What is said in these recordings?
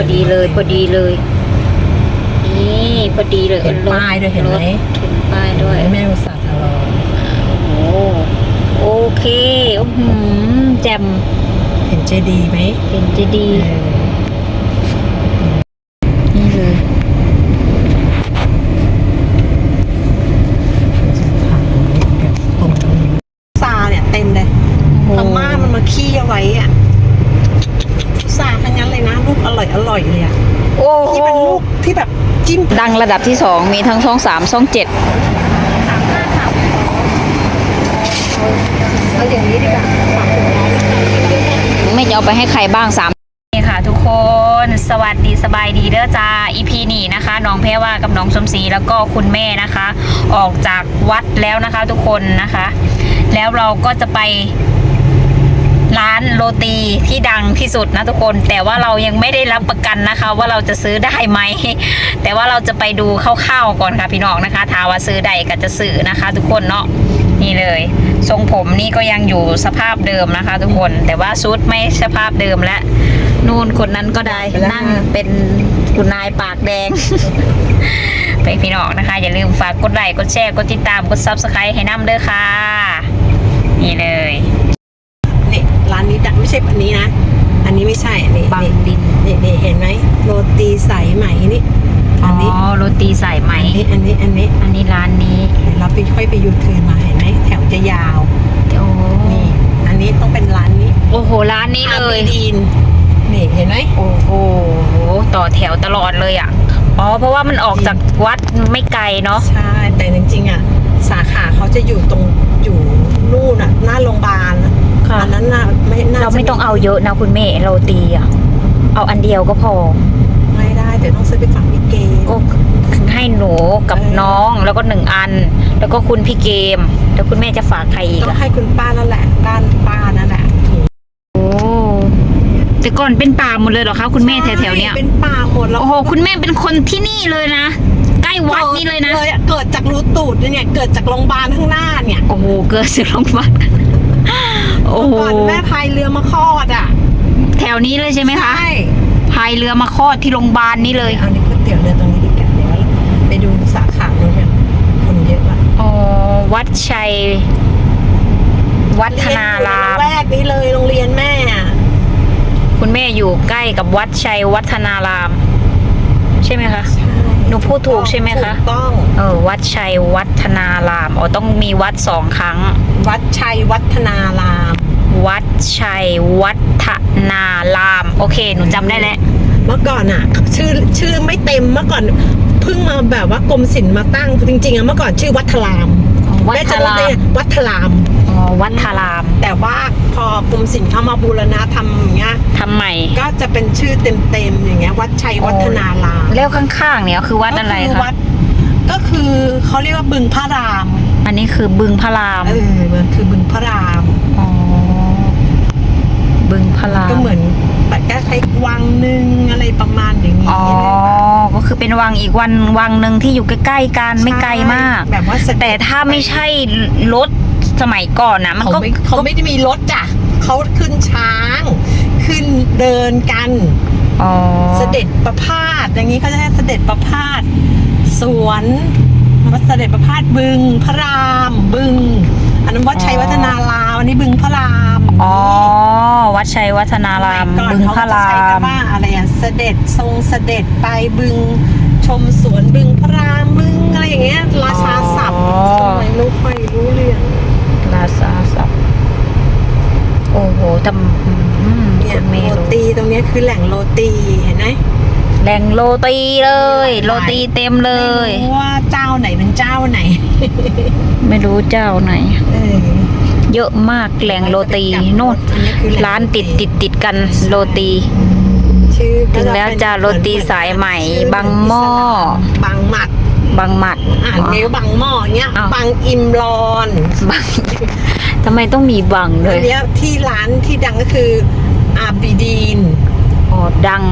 อดีเลย พอดีเลย นี่พอดีเลยเห็นป้ายด้วยเห็นไหมรถเห็นป้ายด้วย แม่อุตส่าห์ทะเลาะโอ้โอเคอื้อหือแจ่มเห็นเจดีย์ไหมเห็นจะดีเออ นี่เลย ผ่านแบบตรงนี้ซาเนี่ยเต็มเลย โอ้ พม่ามันมาขี้เอาไว้อะซาทั้งนั้นเลยนะลูกอร่อยอร่อยเลยอะ โอ้ ที่เป็นลูกที่แบบจิ้ม ดัง ระดับที่สองมีทั้งช่องสามช่องเจ็ดเอาอย่างนี้ดีกว่าไม่จะเอาไปให้ใครบ้างสามนี่ค่ะทุกคนสวัสดีสบายดีเด้อจ้าอีพีนี่นะคะน้องแพรว่ากับน้องสมศรีแล้วก็คุณแม่นะคะ ออกจากวัดแล้วนะคะทุกคนนะคะ แล้วเราก็จะไป ร้านโรตีที่ดังที่สุดนะทุกคน แต่ว่าเรายังไม่ได้รับประกันนะคะ ว่าเราจะซื้อได้ไหม แต่ว่าเราจะไปดูคร่าวๆก่อนค่ะพี่น้องนะคะถามว่าซื้อได้ก็จะซื้อนะคะ ทุกคนเนาะนี่เลย ทรงผมนี่ก็ยังอยู่สภาพเดิมนะคะ ทุกคนแต่ว่าชุดไม่สภาพเดิมแล้วนู่นคนนั้นก็ได้นั่งเป็นคุณนายปากแดงไปพี่น้องนะคะ อย่าลืมฝากกดไลค์กดแชร์กดติดตามกดซับสไครต์ให้น้ำเด้อค่ะ นี่เลย นี่ร้านนี้ดังไม่ใช่อันนี้นะ อันนี้ไม่ใช่อันนี้บางนี่ดินนี่นี่เห็นไหมโรตีสายไหมนี่อันนี้อ๋อโรตีสายไหมอันนี้อันนี้อันนี้อันนี้ร้านนี้เดี๋ยวเราไปค่อยไปยูเทิร์นมาเห็นไหมแถวจะยาวโอ้นี่อันนี้ต้องเป็นร้านนี้ โอ้โหร้านนี้เลยอาบิดีนนี่เห็นไหมโอ้โหต่อแถวตลอดเลยอะอ๋อเพราะว่ามันออกจากวัดไม่ไกลเนาะใช่แต่จริงๆอะสาขาเขาจะอยู่ตรงอยู่นู่นอะหน้าโรงพยาบาล ค่ะ อันนั้นน่ะไม่น่าเราจะไม่ต้องเอาเยอะนะคุณเมย์โรตีอะ เอาอันเดียวก็พอ ไม่ได้เดี๋ยวต้องซื้อไปฝากพี่เกมก็ให้หนูกับเออน้องแล้วก็หนึ่งอัน แล้วก็คุณพี่เกม แล้วคุณแม่จะฝากใครอีกต้องอะให้คุณป้านั่นแหละบ้านป้านั่นแหละถุงโอ้แต่ก่อนเป็นป่าหมดเลยเหรอคะคุณแม่แถวๆเนี้ย ใช่เป็นป่าหมดแล้วโอ้โห คุณแม่เป็นคนที่นี่เลยนะ ใกล้วัดนี่เลยนะเลยอะเกิดจากรูตูดเนี่ยเกิดจากโรงพยาบาลข้างหน้าเนี่ย โอ้โห เกิดจากโรงพยาบาล โอ้โหก่อนแม่พายเรือมาคลอดอะ แถวนี้เลยใช่ไหมคะใช่พายเรือมาคลอดที่โรงพยาบาลนี่เลยเอานี่ก๋วยเตี๋ยวเรือตรงนี้ดีกว่าเดี๋ยวไปดูสาขาโน้นกันคนเยอะว่ะอ๋อวัดชัย วัฒนารามแรกนี้เลยโรงเรียนแม่อะคุณแม่อยู่ใกล้กับวัดชัยวัฒนาราม ใช่ไหมคะใช่ หนูพูดถูกใช่ไหมคะ ถูกต้อง เออ วัดชัยวัฒนาราม อ๋อ ต้องมีวัดสองครั้ง วัดชัยวัฒนาราม วัดชัยวัฒนาราม โอเค หนูจำได้แล้ว เมื่อก่อนอะชื่อชื่อไม่เต็มเมื่อก่อนเพิ่งมาแบบว่ากรมศิลป์มาตั้งจริงๆอะเมื่อก่อนชื่อวัฒรามวัแม่ฒจะรามเรียกวัฒราม อ๋อวัฒราม แต่ว่าพอกรมศิลป์เข้ามาบูรณะทำอย่างเงี้ยทำใหม่ก็จะเป็นชื่อเต็มๆอย่างเงี้ยวัดชัยวัฒนารามแล้วข้างๆเนี่ยคือวัดอะไรก็คืคะวัดก็คือเขาเรียกว่าบึงพระรามอันนี้คือบึงพระรามเออมันคือบึงพระรามอ๋อบึงพระรามก็เหมือนแบบคล้ายๆวังหนึ่งอะไรประมาณอย่างนี้อ๋อก็คือเป็นวังอีกวันวังหนึ่งที่อยู่ใกล้ๆกันไม่ไกลมาก แบบว่าเสด็จแต่ถ้าไม่ใช่รถ สมัยก่อนนะมันเขาก็ไม่เขาไม่ได้มีรถจ้ะเขาขึ้นช้าง ขึ้นเดินกัน อ๋อเสด็จประพาสอย่างนี้เขาจะให้เสด็จประพาสสวนวัดเสด็จประพาสบึงพระรามบึง อันนั้นวัดชัยวัฒนารามอันนี้บึงพระรามอ๋อวัดชัยวัฒนารามสยก่อนบึงพระราเขก็จใช้กัมนว่าอะไรอะเสด็จทรงเสด็จไปบึงชมสวนบึงพระรามบึงอะไรอย่างเงี้ยราชาศัพท์สมัยนู้นค่อยรู้เรื่อง ราชาศัพท์โอ้โหทำเนี่ยโรตีตรงนี้คือแหล่งโรตีเห็นไหมแหล่งโรตีเลย โรตีเต็มเลยไม่รู้ว่าเจ้าไหนเป็นเจ้าไหน ไม่รู้เจ้าไหนเยอะมากแหล่งโรตีโน่นร้านติดติดติดกันโรตีถึงแล้วจ้าโรตีสายไหม่บางหม้อบางหมัด บางหมัดอ่านเนี้ยบางหม้อเงี้ย อ้าวบางอิมรอนบางทำไมต้องมีบางเลอัยนเนี้ยที่ร้านที่ดังก็คืออาบิดีน อ๋อดัง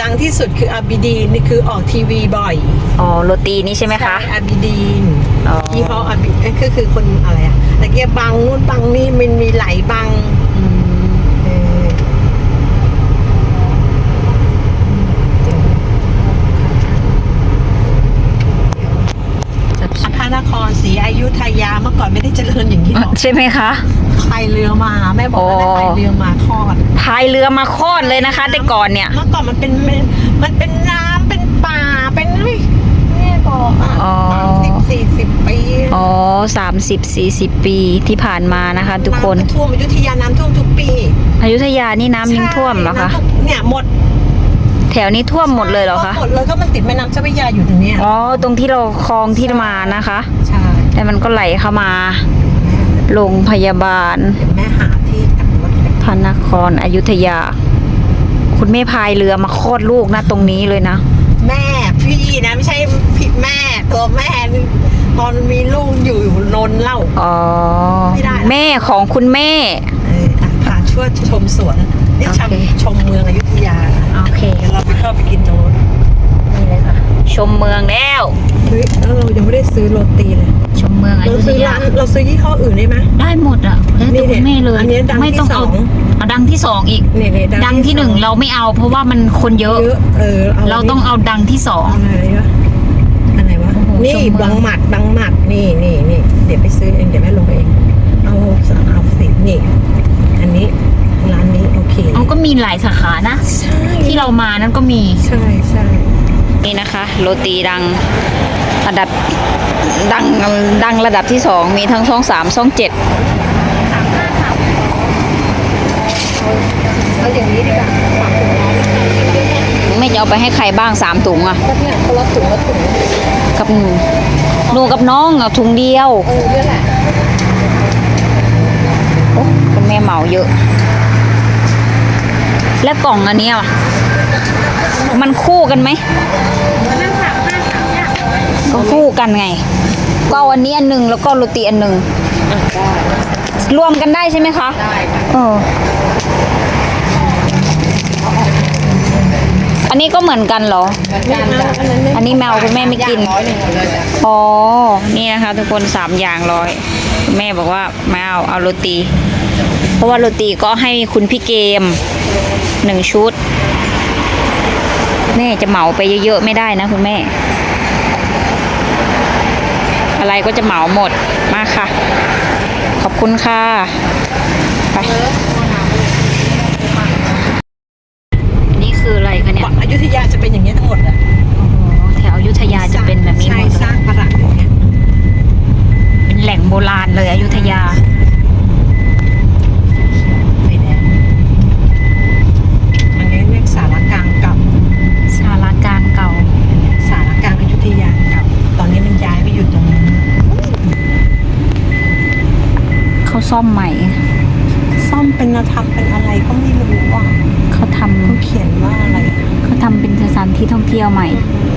ดังที่สุดคืออาบิดีนนี่คือออกทีวีบ่อยอ๋อโรตีนี่ใช่ไหมคะ อาบิดีนอ๋อ ยี่ห้ออาบิเอ้ยคือคือคนอะไรอะตะเกียบบางนู่นบางนี่มันมีหลายบางอืม เออ ใช่ไหมคะพายเรือมาแม่บอกว่าได้อ๋อพายเรือมาคลอดพายเรือมาคลอดเลยนะคะ แต่ก่อนเนี่ยเมื่อก่อนมันเป็นมันเป็นน้ำเป็นป่าเป็นเฮ้ยแม่บอกอะอ๋อสามสิบสี่สิบปีอ๋อสามสิบสี่สิบปีที่ผ่านมานะคะ ทุกคนำท่วมอยุธยาน้ำท่วมทุกปีอยุธยานี่น้ำยังท่วมเหรอคะใช่น้ำท่วมเนี่ยหมดแถวนี้ท่วมหมดเลยเหรอคะหมดเลยก็มันติดแม่น้ำเจ้าพระยาอยู่ตรงเนี้ยอ๋อตรงที่เราคลองที่มานะคะ ใช่ แต่มันก็ไหลเข้ามา โรงพยาบาลเดี๋ยวแม่หาที่กลับรถกันพระนครอยุธยา คุณแม่พายเรือมาคลอดลูกนะตรงนี้เลยนะ แม่พี่นะไม่ใช่พี่แม่ตัวแม่นี่ตอนมีลูกอยู่นนท์เล่าอ๋อไม่ได้แม่ของคุณแม่เอออะพาช่วยชมสวนนี่ชมโอเคชมเมืองอยุธยาโอเคเดี๋ยวเราไปเข้าไปกินตรงนู้นนี่เลยค่ะ ชมเมืองแล้ว เฮ้ยแล้วเรายังไม่ได้ซื้อโรตีเลย ชมเมืองอเรายุธซื้อยาร้านเราซื้อยี่ห้ออื่นได้ไหม ได้หมดอะแล้วนี่แต่เนี่ยคุณแม่เลยอันนี้ดังไม่ต้องที่สเอาองเอาดังที่สองอีก เนี่ยเนี่ยดังที่หนึ่งเราไม่เอา เพราะว่ามันคนเยอะเยอะเออเราต้องเอาดังที่สอง อะไรวะอะไรวะโอ้โหนี่ชมเมือง บังหมัดบังหมัดนี่นี่นี่เดี๋ยวไปซื้อเองเดี๋ยวแม่ลงไปเอง เอาเอาสินี่อันนี้ร้านนี้โอเคเอาก็มีหลายสาขานะ ใช่ที่เรามานั้นก็มี ใช่ใช่ นี่นะคะ โรตีดังระดับดังดังระดับที่สองมีทั้งช่องสามช่องเจ็ดเอาอย่างนี้ดีกว่าฝากถุงร้อยไม่จะเอาไปให้ใครบ้างสามถุงอะก็เนี่ยคนละถุงละถุงกับหนูหนูกับน้องเอาถุงเดียวเออเนี่ยแหละโอ้คุณแม่เหมาเยอะ แล้วกล่องอันเนี้ยอะ มันคู่กันไหมนั่นสามห้าสามเนี่ยก็คู่กันไง ก็เอาอันนี้อันหนึ่งแล้วก็โรตีอันหนึ่งรวมกันได้ใช่ไหมคะได้ค่ะเอออันนี้ก็เหมือนกันเหรอไม่เอาอันนั้นไม่อันนี้แมวคุณแม่ไม่กินร้อยหนึ่งหมดเลยจ้ะอ๋อ นี่นะคะ ทุกคนสามอย่างร้อยคุณแม่บอกว่าไม่เอาเอาโรตี เพราะว่าโรตีก็ให้คุณพี่เกมหนึ่งชุด แม่จะเหมาไปเยอะๆไม่ได้นะคุณแม่ อะไรก็จะเหมาหมดมาค่ะ ขอบคุณค่ะ ไปนี่คืออะไรคะเนี่ยอยุธยาจะเป็นอย่างนี้ยทั้งหมดอะโอ้โหแถวอยุธยาจะเป็นแบบนี้หใช่มดสร้างประหลาดอย่างเงี้ยเป็นแหล่งโบราณเลยอยุธยา ไฟแดงอันนี้เรียกสารกลางเก่า สารกลางเก่า สารกลางอยุธยาเก่า ตอนนี้มันย้ายไปอยู่ตรงนั้น เขา ซ่อมใหม่ ซ่อมเป็นธรรมเป็นอะไรก็ไม่รู้อะเขาทเขาเขียนว่าอะไรำเขาทำเป็นสถานที่ท่องเที่ยวใหม่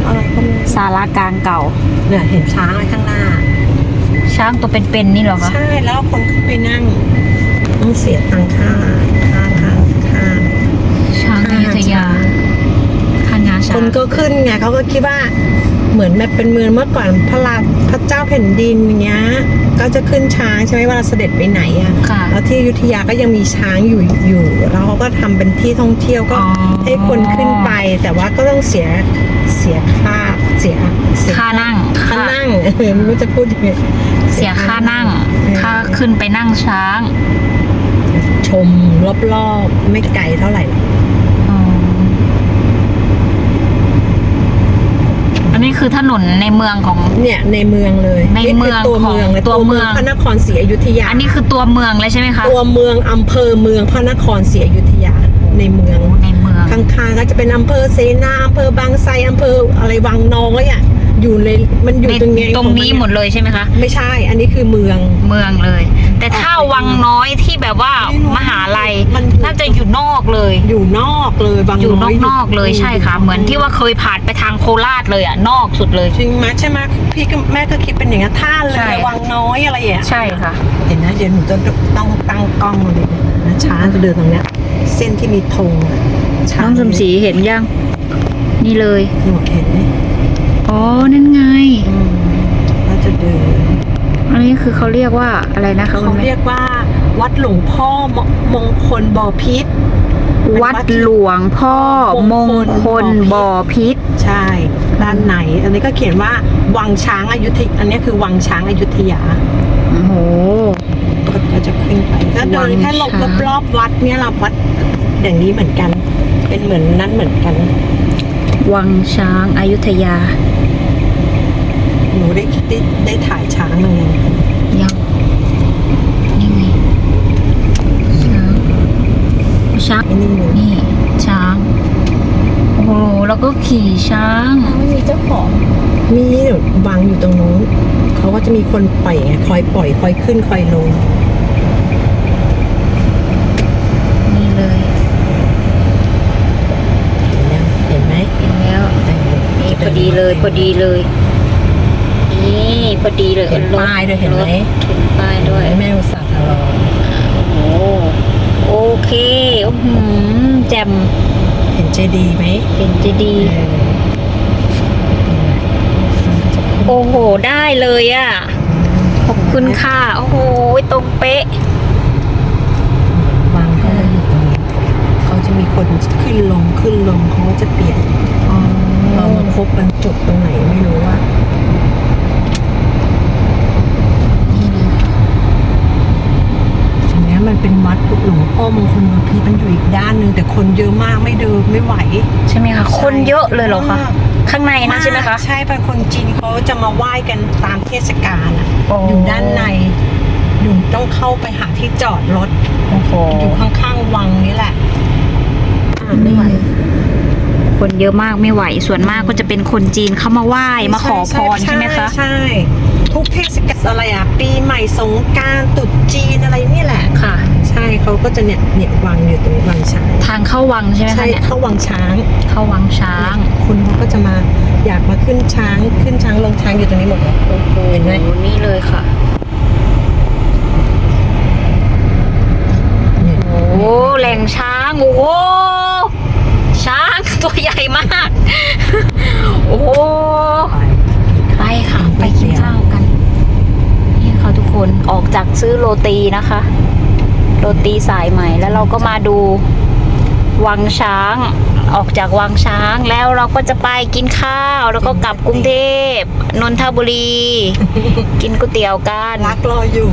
อะไรก็ไม่รู้สารกลางเก่า เนี่ยเห็นช้างไว้ข้างหน้า ช้างตัวเป็นๆนี่เหรอคะใช่แล้วคนขึ้นไปนั่งต้องเสียตังค่าค่าค่าค่าช้างอยุธยาข้างงาช้าคงนก็ขึ้นไงเขาก็คิดว่า เหมือนแบบเป็นเมืองเมื่อก่อนพระราพระเจ้าแผ่นดินอย่างเงี้ยก็จะขึ้นช้างใช่ไหมเวลาเสด็จไปไหนอะค่ะแล้วที่อยุธยาก็ยังมีช้างอยู่อยู่แล้วเขาก็ทำเป็นที่ท่องเที่ยวก็อ๋อให้คนขึ้นไป แต่ว่าก็ต้องเสียเสียค่าเสียเสียค่านั่งค่านั่งเออไม่รู้จะพูดยังไงเสียค่านั่งค่าขึ้นไปนั่งช้าง ชมรอบๆไม่ไกลเท่าไหร่หรอก อ๋ออันนี้ คือถนนในเมืองของ เนี่ยในเมืองเลยในเมืองคือตัวเมืองเลยของตัวเมือง พระนครศรีอยุธยา อันนี้คือตัวเมืองเลยใช่ไหมคะตัวเมืองอำเภอเมืองพระนครศรีอยุธยาในเมือง ในเมือง ข้างๆก็จะเป็นอำเภอเสนาอำเภอบางไทรอำเภออะไรวังน้อยอะ อยู่ในมันอยู่ในตรงไงตรงนี้หมดเลยใช่ไหมคะ ไม่ใช่ อันนี้คือเมืองเมืองเลย แต่ถ้าวังน้อยที่แบบว่าไม่รู้มหาลัยมันน่าจะอยู่นอกเลย อยู่นอกเลยวังอยู่น้อยนอกๆเลยใช่ค่ะ เหมือนที่ว่าเคยผ่านไปทางโคราชเลยอะนอกสุดเลยจริงไหมใช่ไหมพี่ก็แม่ก็คิดเป็นอย่างนั้นท่าเรืใช่อวังน้อยอะไรอย่างเงี้ยใช่ค่ะ เห็นนะเดี๋ยวหนูจะต้องตั้งกล้องเลยนะช้างจะเดินตรงเนี้ยเส้นที่มีธงอะช้าน้องสมศรีเห็นยัง นี่เลยหนูเห็นไหมอ๋อ นั่นไงอืมแล้วจะเดิน อันนี้คือเขาเรียกว่าอะไรนะคะคุเขาณแม่เรียกว่า วัดหลวงพ่อมมงคลบ่อพิษวัดหลวงพ่อมงคลบ่อพิษ ใช่ ด้านไหน อันนี้ก็เขียนว่าวังช้างอยุธยอันนี้คือวังช้างอยุธยา โอ้โหเขาก็จะขึ้นไปแล้วเดินแค่รอบวังช้าง รอบๆวัดเนี่ยเราวัดอย่างนี้เหมือนกัน เป็นเหมือนนั้นเหมือนกัน วังช้างอายุทยาหนู ได้ได้ได้ถ่ายช้างมาไงยังนี่ไงช้างช้างไอ้นี่หนูนี่ช้าง โอ้โหแล้วก็ขี่ช้างไม่มีเจ้าของมีหนูวางอยู่ตรงนู้นเขาก็จะมีคนปล่อยไงคอยปล่อยคอยขึ้นคอยลงนี่เลยเห็นยังเห็นไหมเห็นแล้วนี่พอดีเลยพอดีเลยนี่ พอดีเลยเห็นรถป้ายด้วยเห็นไหม รถเห็นป้ายด้วย แม่อุตส่าห์ทะเลาะโอ้โหโอเคอื้อหือแจ่มเห็นเจดีย์ไหมเป็นจะดี เออนี่แหละมันก็จะขึ้นโอ้โห ได้เลยอะ่ะ ขอบคุณค่ะ โอ้โห ตรงเป๊ะ วางเข้ามาอยู่ตรงนี้เขาจะมีคนขึ้นลงขึ้นลงเขาก็จะเปลี่ยนอ๋อพอมาครบมันจบตรงไหนไม่รู้ว่า นี่เลย อันเนี้ยมันเป็นวัดหลวงพ่อมงคลบพิตรมันอยู่อีกด้านหนึ่ง แต่คนเยอะมากไม่เดินไม่ไหว ใช่ไหมคะ คนเยอะเลยเหรอคะข้างในนะใช่ไหมคะ ใช่เป็นคนจีนเขาจะมาไหว้กันตามเทศกาลอะโอ้ อยู่ด้านใน อยู่ต้องเข้าไปหาที่จอดรถ โอ้โหอยู่ข้างๆวังนี่แหละอ่าไม่ไหว คนเยอะมากไม่ไหว ส่วนมากก็จะเป็นคนจีนเข้ามาไหว้มาขอพรใช่ไหมคะ ใช่ทุกเทศกาลอะไรอะ ปีใหม่สงกรารตรุษจีนอะไรนี่แหละ ค่ะใช่เขาก็จะเนี่ยเนี่ยวังอยู่ตรงวังช้างทางเข้าวังใช่ไหมใช่คะเนี่ยเข้าวังช้างเข้าวังช้างคุณเขาก็จะมาอยากมาขึ้นช้างขึ้นช้างลงช้างอยู่ตรงนี้หมดเลยโอ้โหเห็นไหมนี่เลยค่ะเนี่ยโอ้แหล่งช้างโอ้โหช้างตัวใหญ่มาก โอ้โหไปไปค่ะไปกินข้าวกัน นี่ค่ะทุกคนออกจากซื้อโรตีนะคะ โรตีสายใหม่ แล้วเราก็มาดูวังช้าง ออกจากวังช้างแล้วเราก็จะไปกินข้าว แล้วก็กลับกรุงเทพนนทบุรี กินก๋วยเตี๋ยวกันรักรออยู่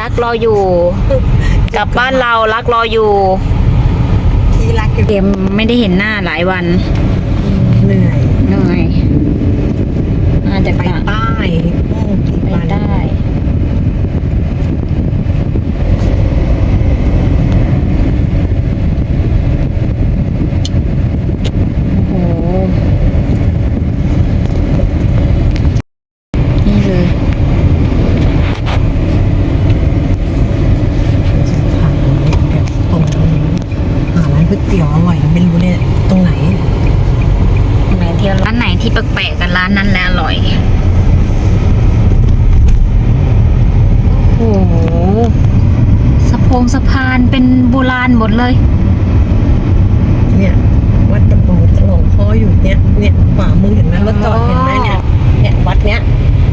รักรออยู่ กลับบ้านเรารักรออยู่ที่รักอยู่เกมไม่ได้เห็นหน้าหลายวันเหนื่อยเหนื่อยมาจากไปต่างใต้อืมกี่ ไป วัน ได้ โอ้โห นี่เลย ผ่านแบบตรงหาร้านก๋วยเตี๋ยวอร่อยไม่รู้เนี่ยตรงไหน ไหนที่ร้านไหนที่แปลกๆกันร้านนั้นแหละอร่อย โอ้โหสะพงสะพานเป็นโบราณหมดเลย เนี่ยวัดตะโกหลวงพ่ออยู่เนี่ยเนี่ยขวามือเห็นไหมรถจอดเห็นไหมเนี่ยเนี่ยวัดเนี้ย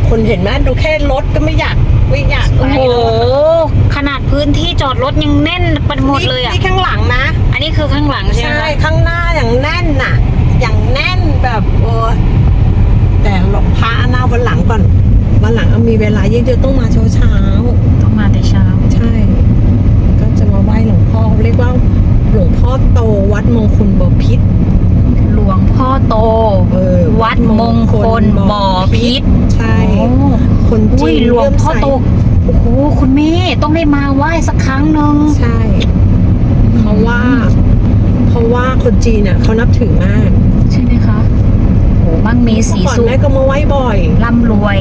คนเห็นไหมดูแค่รถก็ไม่อยากไม่อยากไปโอ้โหแล้วอะขนาดพื้นที่จอดรถยังแน่นไปหมดเลยอะนี่ข้างหลังนะ อันนี้คือข้างหลังใช่ไหมใช่คะข้างหน้าอย่างแน่นน่ะ อย่างแน่นแบบโอ้ยแต่หลวงพระหน้าวันหลังก่อนวันหลังเอามีเวลาเยอะๆต้องมาเช้าเช้าๆต้องมาแต่เช้า ใช่ ก็จะมาไหว้หลวงพ่อเรียกว่าหลวงพ่อโตวัดมงคลบพิษหลวงพ่อโตเออวัดมงคลบ่อพิษใช่โอ้คนอุ้จียนหลวงพ่อโตโอ้โหคุณแม่ต้องได้มาไหว้สักครั้งหนึ่งใช่เพราะว่า เพราะว่าคนจีนอะเขานับถือมาก ใช่ไหมคะโอ้ มั่งมีสีเมื่อก่อนสุขแม่ก็มาไหว้บ่อยร่ำรวย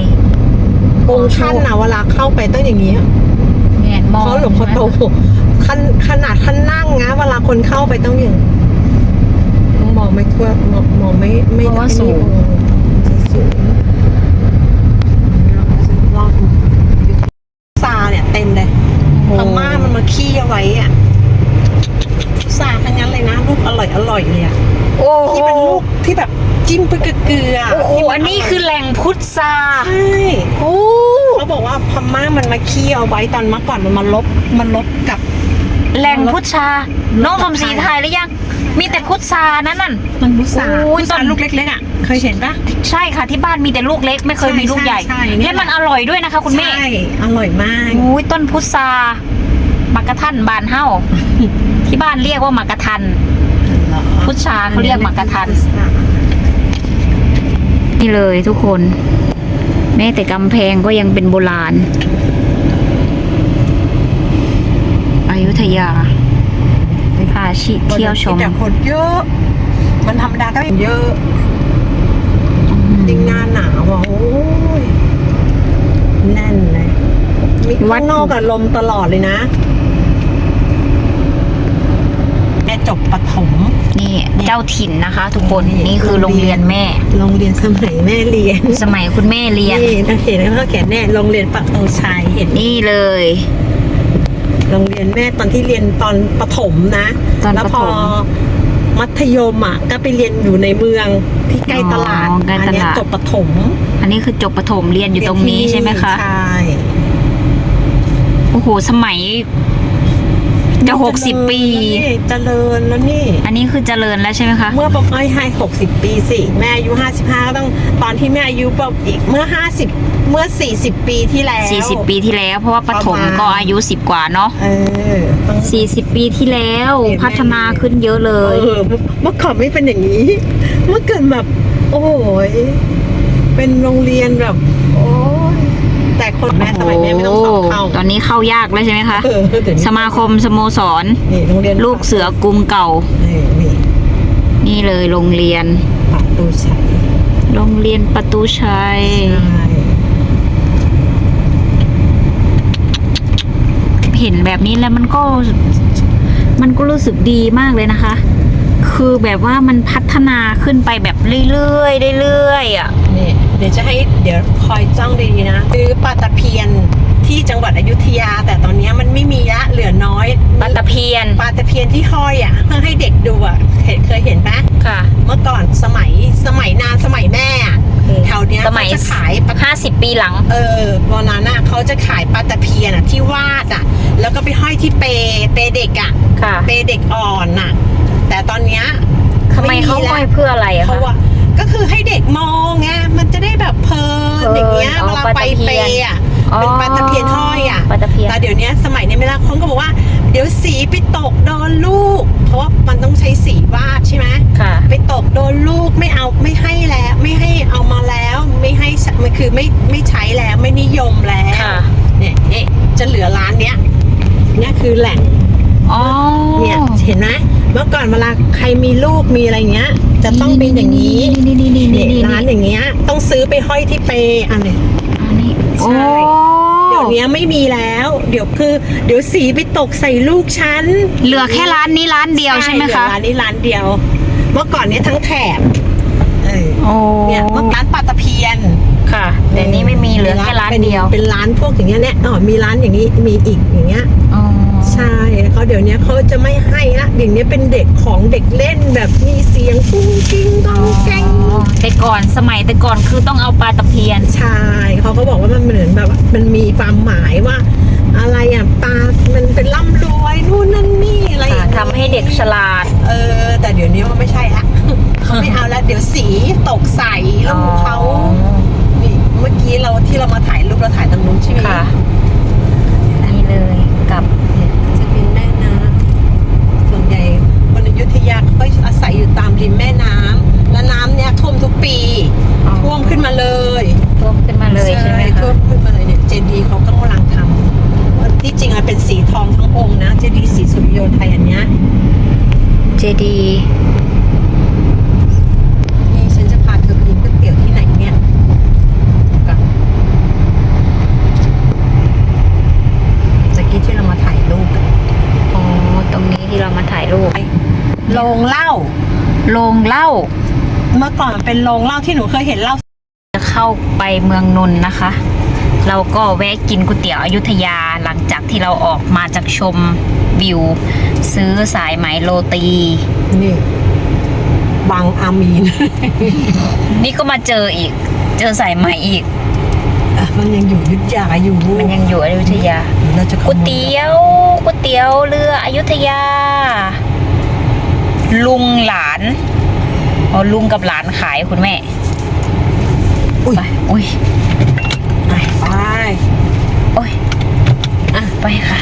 องค์ท่านนะเวลาเข้าไปต้องอย่างนี้แงนมองเพราะหลวงพ่อโตขนขนาดท่านนั่งนะเวลาคนเข้าไปต้องอย่างมองไม่ทั่วมองมองไม่ไม่เพราะว่าสูงจะสูงรอบซาเนี่ยเต็มเลย โอ้ พม่ามันมาขี้เอาไว้อะซาทั้งนั้นเลยนะลูกอร่อยอร่อยเลยอะ โอ้โห ที่เป็นลูกที่แบบ จิ้มไปกับเกลือโอ้โหที่มัอันนี้คือแหล่งพุทธาใช่โอ้เขาบอกว่าพม่ามันมาขี้เอาไว้ตอนเมื่อก่อนมันมาลบมันลบกับ แหล่งพุทธาน้องสมศรีไทยหรือยัง มีแต่พุทธานั่นน่ะมันพุทราโอ้ยพุทราตอนลูกเล็กๆอะเคยเห็นปะใช่ค่ะที่บ้านมีแต่ลูกเล็กไม่เคยใช่มีลูกใหญ่ใช่ใช่เนี่ยและมันอร่อยด้วยนะคะ คุณแม่ใช่อร่อยมากอุ้ยต้นพุทรามักกะทันบานเฮ้าที่บ้านเรียกว่ามักกะทันพุทธาเขาเรียกมักกะทัน นี่เลยทุกคน แม้แต่กำแพงก็ยังเป็นโบราณอยุธยาพาชิเที่ยวชมแต่คนเยอะ มันธรรมดาก็เยอะยิ่งหน้าหนาวอะโอ้ยแน่นเลยมีวัดข้างนอกกับลมตลอดเลยนะแม่ จบปฐมนี่เจ้าถิ่นนะคะ ทุกคนนี่คือโรงเรียนแม่ โรงเรียนสมัยแม่เรียน สมัยคุณแม่เรียนนี่นักเขียนแล้วก็เขียนแน่โรงเรียนปักธงชัยเห็นนี่เลย โรงเรียนแม่ตอนที่เรียนตอนปฐมนะตอนแล้วประพถอมมัธยมอะก็ไปเรียนอยู่ในเมืองที่ใกล้ตลาดอ๋อใกล้ตลาดอันเนี้ยจบปฐมอันนี้คือจบประถมเรียนอยู่ตรงนี้ใช่ไหมคะใช่โอ้โห สมัย จะหกสิบปี เจริญแล้วนี่ อันนี้คือเจริญแล้วใช่ไหมคะ เมื่อประมาณให้หกสิบปีสิ แม่อายุห้าสิบห้าก็ต้องตอนที่แม่อายุแบบอีกเมื่อห้าสิบเมื่อสี่สิบปีที่แล้ว40ปีที่แล้ว เพราะว่าประถมประมาณก็อายุ10กว่าเนาะเออต้อง40ปีที่แล้วเห็นไหมพัฒนาขึ้นเยอะเลเอยอเมื่อก่อนไม่เป็นอย่างนี้ เมื่อเกิดแบบ โอ้ยเป็นโรงเรียนแบบ โอ้ย แต่คนแม่สมัยแม่ไม่ต้องสอบเข้า ตอนนี้เข้ายากแล้วใช่ไหมคะ เออเดี๋ยวนี้สมาคมสโมสร นี่โรงเรียนลูกเสือกรุงเก่า นี่นี่นี่เลยโรงเรียนประตูชัยโรงเรียนประตูชัย ใช่เห็นแบบนี้แล้วมันก็ มันก็รู้สึกดีมากเลยนะคะ คือแบบว่ามันพัฒนาขึ้นไปแบบเรื่อยๆเรื่อยๆอะ นี่ เดี๋ยวจะให้เดี๋ยวคอยจ้องดีๆนะซื้อปลาตะเพียนที่จังหวัดอยุธยา แต่ตอนนี้มันไม่มีละเหลือน้อยปลาตะเพียนปลาตะเพียนที่ห้อยอะเพื่อให้เด็กดูอะเห็นเคยเห็นไหมค่ะ เมื่อก่อนสมัยสมัยนานสมัยแม่อะแถวเนี้ยสมัยเขาจะขายปลาห้าสิบปีหลัง เออวันนั้นน่ะเขาจะขายปลาตะเพียนอะที่วาดอะ แล้วก็ไปห้อยที่เปเปเด็กอะค่ะเปเด็กอ่อนน่ะ แต่ตอนเนี้ยทำไมเขาแล้วห้อยเพื่ออะไรอะเขาคะว่า ก็คือให้เด็กมองไงมันจะได้แบบเพลินเพลินอย่างเงี้ยอ๋อเวลาปลาไปตะเพีเปยนอะอ๋อเป็นปลาตะเพียนห้อยอะปลาตะเพียนแต่เดี๋ยวนี้สมัยนี้เวลาเขาก็บอกว่า เดี๋ยวสีไปตกโดนลูก เพราะว่ามันต้องใช้สีวาดใช่ไหมค่ะ ไปตกโดนลูกไม่เอาไม่ให้แล้ว ไม่ให้เอามาแล้วไม่ให้ใช้มันคือไม่ไม่ใช้แล้วไม่นิยมแล้วค่ะเนี่ยเนี่ยจะเหลือร้านเนี้ยเนี่ยคือแหล่ง อ๋อเนี่ยเห็นไหมเมื่อก่อนเวลาใครมีลูกมีอะไรเงี้ย จะต้องเป็นอย่างนี้นี่นี่นี่นี่เนี่ยนี่ร้านอย่างเงี้ยต้องซื้อไปห้อยที่เปอันนี้อันนี้ใช่โอ้เดี๋ยวนี้ไม่มีแล้ว เดี๋ยวคือ เดี๋ยวสีไปตกใส่ลูกฉันเหลือแค่ร้านนี้ร้านเดียวใช่ไหมเหลืคะอร้านนี้ร้านเดียว เมื่อก่อนเนี้ยทั้งแถบเออโอ้เนี่ยเมื่อร้านปลาตะเพียนค่ะ แต่นี้ไม่มีเหลือแค่ร้านเดียวเป็นเป็นร้านพวกอย่างเงี้ยเนี่ยอ๋อมีร้านอย่างนี้มีอีกอย่างเงี้ยอ๋อ ใช่เขาเดี๋ยวนี้เขาจะไม่ให้ละเดี๋ยวนี้เป็นเด็กของเด็กเล่นแบบมีเสียงกุ้งกิ้งก้องแกงแต่ก่อนสมัยแต่ก่อนคือต้องเอาปลาตะเพียน ใช่เขาก็บอกว่ามันเหมือนแบบว่ามันมีความหมายว่า อะไรอะปลามันเป็นร่ำรวยนู่นนั่นนี่อะไรอย่างค่ะเงี้ย ทำให้เด็กฉลาด เออ แต่เดี๋ยวนี้มันไม่ใช่ละ เขาไม่เอาแล้วเดี๋ยวสีตกใส่แล้วเขานี่เมื่อกี้เราที่เรามาถ่ายรูปเราถ่ายตรงนู้นใช่ไหมค่ะ นี่เลยกับเนี่ยจะเป็นแม่น้ำส่วนใหญ่คนอยุธยาเขาก็อาศัยอยู่ตามริมแม่น้ำและน้ำเนี่ยท่วมทุกปี อ๋อ ท่วมขึ้นมาเลย ท่วมขึ้นมาเลยใช่ไหม ท่ว คะ มขึ้นมาเลยเนี่ยเจดีย์เขากำลังทำที่จริงมันเป็นสีทองทั้งองค์นะ เจดีย์สีสุริโยไทยอันเนี้ย เจดีย์ นี่ฉันจะพาเธอไปกินก๋วยเตี๋ยวที่ไหนเนี่ยเดี๋ยวก่อนตะกี้ที่เรามาถ่ายรูปกัน อ๋อ ตรงนี้ที่เรามาถ่ายรูป โรงเหล้า โรงเหล้า เมื่อ ก่อนมันเป็นโรงเหล้าที่หนูเคยเห็นเหล้าจะเข้าไปเมืองนนท์นะคะ เราก็แวะกินก๋วยเตี๋ยวอยุธยาหลังจากที่เราออกมาจากชมวิว ซื้อสายไหมโรตี นี่บางอามีน นี่ก็มาเจออีก เจอสายไหมอีก อะมันยังอยู่อยุทธยาอยู่มันยังอยู่อยุธยาเราจะขโมก๋วยเตี๋ยวก๋วยเตี๋ยวเรืออยุธยา ลุงหลาน อ๋อลุงกับหลานขายคุณแม่ อุ้ยไปอุ้ยไปไปโอ้ยอะไปค่ะ